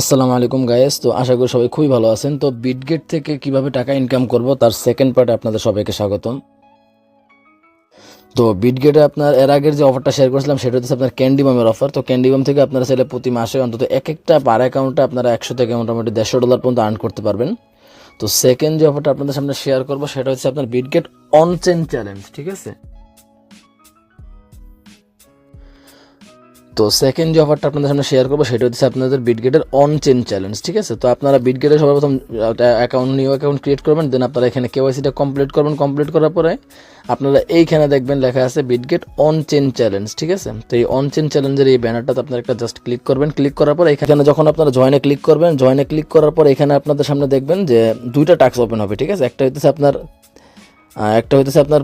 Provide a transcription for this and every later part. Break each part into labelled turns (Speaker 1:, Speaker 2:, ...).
Speaker 1: আসসালামু আলাইকুম গায়েস তো আশা করি সবাই খুবই ভালো আছেন। তো বিটগেট থেকে কীভাবে টাকা ইনকাম করব, তার সেকেন্ড পার্টে আপনাদের সবাইকে স্বাগতম। তো বিটগেটে আপনার এর আগের যে অফারটা শেয়ার করেছিলাম, সেটা হচ্ছে আপনার ক্যান্ডি বামের অফার তো ক্যান্ডি বাম থেকে আপনারা চাইলে প্রতি মাসে অন্তত এক একটা পার অ্যাকাউন্টে আপনারা একশো থেকে মোটামুটি দেড়শো ডলার পর্যন্ত আর্ন করতে পারবেন। তো সেকেন্ড যে অফারটা আপনাদের সামনে শেয়ার করব, সেটা হচ্ছে আপনার বিটগেট অন চেন চ্যালেঞ্জ ঠিক আছে? তো সেকেন্ড যে অফারটা আপনাদের সামনে শেয়ার করব, সেটা হচ্ছে আপনাদের বিটগেটের অন চেন চ্যালেঞ্জ ঠিক আছে? তো আপনারা বিটগেটের সর্বপ্রথম অ্যাকাউন্ট নিউ অ্যাকাউন্ট ক্রিয়েট করবেন দেন আপনারা এখানে কেওয়াইসিটা কমপ্লিট করবেন কমপ্লিট করার পরে আপনারা এইখানে দেখবেন লেখা আছে বিটগেট অন চেন চ্যালেঞ্জ ঠিক আছে? তো এই অন চেন চ্যালেঞ্জের এই ব্যানারটাতে আপনারা একটা জাস্ট ক্লিক করবেন ক্লিক করার পর এখানে যখন আপনারা জয়েনে ক্লিক করবেন জয়েনে ক্লিক করার পর এখানে আপনাদের সামনে দেখবেন যে দুইটা টাস্ক ওপেন হবে, ঠিক আছে? একটা হচ্ছে আপনার একটা হইতেছে আপনার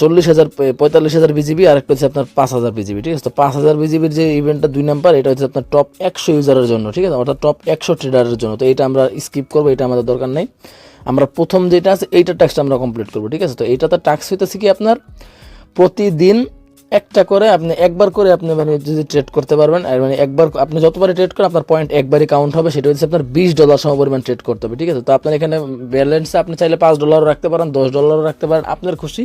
Speaker 1: চল্লিশ হাজার পঁয়তাল্লিশ হাজার বিজিবি আর একটা হচ্ছে আপনার পাঁচ হাজার বিজিবি ঠিক আছে? তো পাঁচ হাজার বিজিবির যে ইভেন্টটা দুই নাম্বার এটা হচ্ছে আপনার টপ একশো ইউজারের জন্য, ঠিক আছে? অর্থাৎ টপ একশো ট্রেডারের জন্য। তো এটা আমরা স্কিপ করব, এটা আমাদের দরকার নেই। আমরা প্রথম যেটা আছে এইটা টাস্কটা আমরা কমপ্লিট করব, ঠিক আছে? তো এইটা এইটাতে টাস্ক হইতেছে কি আপনার? প্রতিদিন একটা করে আপনি একবার করে আপনি মানে যদি ট্রেড করতে পারবেন, আর মানে একবার আপনি যতবারই ট্রেড করেন, আপনার পয়েন্ট একবারই কাউন্ট হবে, সেটা হচ্ছে আপনার বিশ ডলার সম পরিমাণ ট্রেড করতে হবে, ঠিক আছে? তো আপনার এখানে ব্যালেন্সে আপনি চাইলে পাঁচ ডলারও রাখতে পারেন, দশ ডলারও রাখতে পারেন, আপনার খুশি।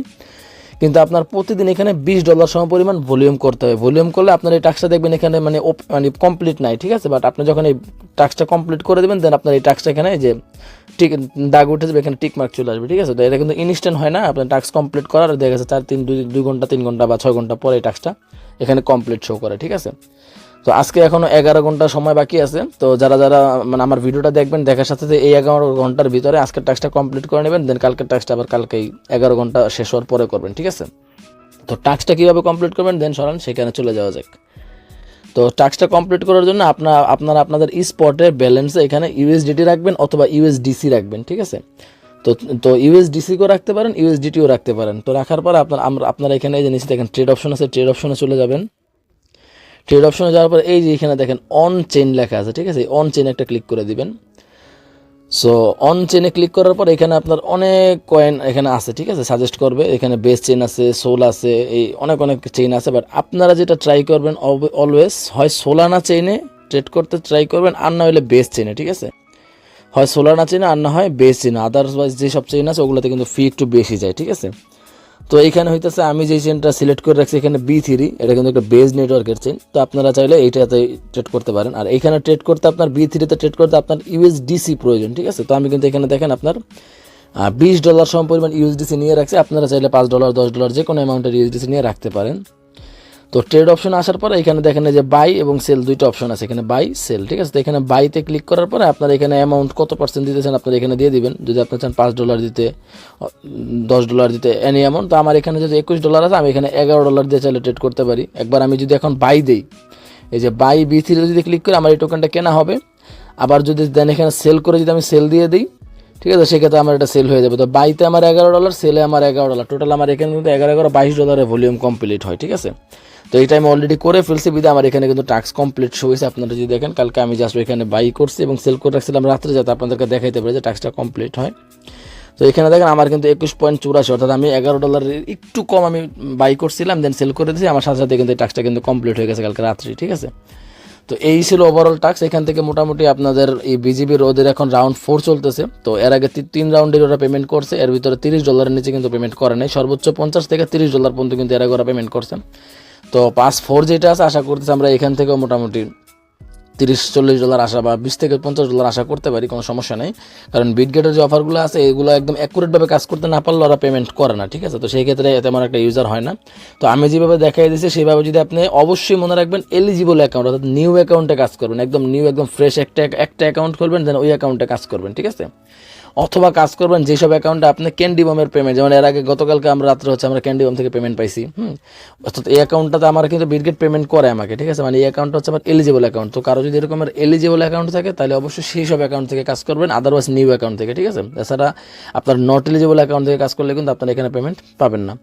Speaker 1: কিন্তু আপনার প্রতিদিন এখানে বিশ ডলার সম পরিমাণ ভলিউম করতে হবে ভলিউম করলে আপনার এই টাক্সটা দেখবেন এখানে মানে মানে কমপ্লিট নাই, ঠিক আছে? বাট আপনি যখন এই টাক্সটা কমপ্লিট করে দেবেন দেন আপনার এই টাক্সটা এখানে যে টিক দাগ উঠে যাবে, এখানে টিক মার্ক চলে আসবে, ঠিক আছে? তো এটা কিন্তু ইনস্ট্যান্ট হয় না। আপনার টাস্ক কমপ্লিট করার দেখা গেছে চার, তিন, দুই দুই ঘণ্টা, তিন ঘণ্টা বা ছয় ঘণ্টা পরে এই টাস্কটা এখানে কমপ্লিট শো করে, ঠিক আছে? তো আজকে এখনও এগারো ঘণ্টা সময় বাকি আছে। তো যারা যারা মানে আমার ভিডিওটা দেখবেন, দেখার সাথে সাথে এই এগারো ঘণ্টার ভিতরে আজকের টাস্কটা কমপ্লিট করে নেবেন দেন কালকের টাস্কটা আবার কালকেই এগারো ঘণ্টা শেষ হওয়ার পরে করবেন, ঠিক আছে? তো টাস্কটা কীভাবে কমপ্লিট করবেন দেন সরান, সেখানে চলে যাওয়া যাক। তো টাস্কটা কমপ্লিট করার জন্য আপনার আপনারা আপনাদের স্পটে ব্যালেন্সে এখানে ইউএসডিটি রাখবেন অথবা ইউএসডিসি রাখবেন, ঠিক আছে? তো তো ইউএসডিসিকেও রাখতে পারেন ইউএসডিটিও রাখতে পারেন। তো রাখার পর আপনার আপনারা এখানে এই যে নিচে দেখেন ট্রেড অপশন আছে ট্রেড অপশনে চলে যাবেন। ট্রেড অপশনে যাওয়ার পর এই যে এখানে দেখেন অন চেইন লেখা আছে, ঠিক আছে? অন চেইন একটা ক্লিক করে দিবেন। সো অন চেনে ক্লিক করার পর এখানে আপনার অনেক কয়েন এখানে আছে, ঠিক আছে? সাজেস্ট করবে। এখানে বেস চেন আছে সোল আছে, এই অনেক অনেক চেইন আছে। বাট আপনারা যেটা ট্রাই করবেন অলওয়েজ হয় সোলানা চেইনে ট্রেড করতে ট্রাই করবেন, আর না হলে বেস চেনে ঠিক আছে? হয় সোলানা চেনে আর না হয় বেস চেনে আদারওয়াইজ যেসব চেইন আছে, ওগুলোতে কিন্তু ফি একটু বেশি যায়, ঠিক আছে? তো এইখানে হইতেছে আমি যে চেনটা সিলেক্ট করে রাখছি এখানে বি থ্রি এটা কিন্তু একটা বেজ নেটওয়ার্কের চেন তো আপনারা চাইলে এইটাতে ট্রেড করতে পারেন। আর এখানে ট্রেড করতে আপনার বি থ্রিতে ট্রেড করতে আপনার ইউএসডিসি প্রয়োজন, ঠিক আছে? তো আমি কিন্তু এখানে দেখেন আপনার বিশ ডলার সম পরিমাণ ইউএসডিসি নিয়ে রাখছি। আপনারা চাইলে পাঁচ ডলার দশ ডলার যে কোনো অ্যামাউন্টের ইউএসডিসি নিয়ে রাখতে পারেন। তো ট্রেড অপশন আসার পরে এখানে দেখেন যে বাই এবং সেল দুইটা অপশন আছে। এখানে বাই সেল ঠিক আছে? তো এখানে বাইতে ক্লিক করার পরে আপনার এখানে অ্যামাউন্ট কত পার্সেন্ট দিতেছেন আপনার এখানে দিয়ে দিবেন। যদি আপনি চান পাঁচ ডলার দিতে দশ ডলার দিতে এনি অ্যামাউন্ট তো আমার এখানে যদি একুশ ডলার আছে, আমি এখানে এগারো ডলার দিয়ে চাইলে ট্রেড করতে পারি। একবার আমি যদি এখন বাই দিই, এই যে বাই বি থ্রি যদি ক্লিক করি, আমার এই টোকেনটা কেনা হবে। আবার যদি দেন এখানে সেল করে যদি আমি সেল দিয়ে দিই, ঠিক আছে? সেক্ষেত্রে আমার এটা সেল হয়ে যাবে। তো বাইতে আমার এগারো ডলার সেলে আমার এগারো ডলার টোটাল আমার এখানে কিন্তু এগারো এগারো, বাইশ ডলারের ভলিউম কমপ্লিট হয়, ঠিক আছে? তো এইটা আমি অলরেডি করে ফেলছি বিদে আমার এখানে কিন্তু টাস্ক কমপ্লিট শো হয়েছে। আপনারা যদি দেখেন, কালকে আমি জাস্ট এখানে বাই করছি এবং সেল করে রাখছিলাম। রাত্রে যাতে আপনাদেরকে দেখাইতে পারি যে টাস্কটা কমপ্লিট হয়। তো এখানে দেখেন, আমার কিন্তু একুশ পয়েন্ট চুরাশি, অর্থাৎ আমি এগারো ডলারের একটু কম আমি বাই করছিলাম দেন সেল করে দিয়েছি। আমার সাথে সাথে কিন্তু এই টাস্কটা কিন্তু কমপ্লিট হয়ে গেছে কালকে রাত্রি, ঠিক আছে? তো এই ছিল ওভারঅল টাস্ক এখান থেকে মোটামুটি আপনাদের এই বিজিবির ওদের এখন রাউন্ড ফোর চলতেছে। তো এর আগে তিন রাউন্ডের ওরা পেমেন্ট করছে। এর ভিতরে তিরিশ ডলারের নিচে কিন্তু পেমেন্ট করে নাই। সর্বোচ্চ পঞ্চাশ থেকে তিরিশ ডলার পর্যন্ত কিন্তু এর আগে ওরা পেমেন্ট করছে। তো পাস ফোর যেটা আছে আশা করতেছি আমরা এখান থেকেও মোটামুটি তিরিশ, চল্লিশ ডলার আশা বা বিশ থেকে পঞ্চাশ ডলার আশা করতে পারি, কোনো সমস্যা নেই। কারণ বিটগেটের যে অফারগুলো আছে, এগুলো একদম অ্যাকুরেটভাবে কাজ করতে না পারলে ওরা পেমেন্ট করে না, ঠিক আছে? তো সেই ক্ষেত্রে তেমন একটা ইউজার হয় না। তো আমি যেভাবে দেখাই দিয়েছি সেইভাবে যদি আপনি অবশ্যই মনে রাখবেন এলিজিবল অ্যাকাউন্ট অর্থাৎ নিউ অ্যাকাউন্টে কাজ করবেন। একদম নিউ একদম ফ্রেশ একটা একটা অ্যাকাউন্ট করবেন দেন ওই অ্যাকাউন্টে কাজ করবেন, ঠিক আছে? অথবা কাজ করবেন যেসব অ্যাকাউন্টে আপনি ক্যান্ডি বমের পেমেন্ট যেমন এর আগে গতকালকে আমরা রাত্রে হচ্ছে আমরা ক্যান্ডি বম থেকে পেমেন্ট পাইছি, হুম? অর্থাৎ এই অ্যাকাউন্টটাতে আমার কিন্তু বিটগেট পেমেন্ট করে আমাকে, ঠিক আছে? মানে এই অ্যাকাউন্টটা হচ্ছে আমার এলিজিবল অ্যাকাউন্ট তো কারও যদি এরকমের এলিজিবল অ্যাকাউন্ট থাকে, তাহলে অবশ্যই সেই সব অ্যাকাউন্ট থেকে কাজ করবেন আদারওয়াইজ নিউ অ্যাকাউন্ট থেকে, ঠিক আছে? এছাড়া আপনার নট এলিজিবল অ্যাকাউন্ট থেকে কাজ করলে কিন্তু আপনার এখানে পেমেন্ট পাবেন না।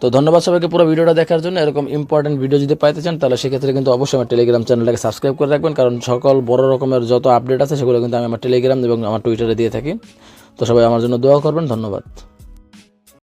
Speaker 1: তো ধন্যবাদ সবাইকে পুরো ভিডিওটা দেখার জন্য। এরকম ইম্পর্টেন্ট ভিডিও যদি পাইতে চান, তাহলে সেক্ষেত্রে কিন্তু অবশ্যই আমার টেলিগ্রাম চ্যানেলটাকে সাবস্ক্রাইব করে রাখবেন, কারণ সকল বড় রকমের যত আপডেট আছে, সেগুলো কিন্তু আমি আমার টেলিগ্রাম এবং আমার টুইটারে দিয়ে থাকি। তো সবাই আমার জন্য দোয়া করবেন, ধন্যবাদ।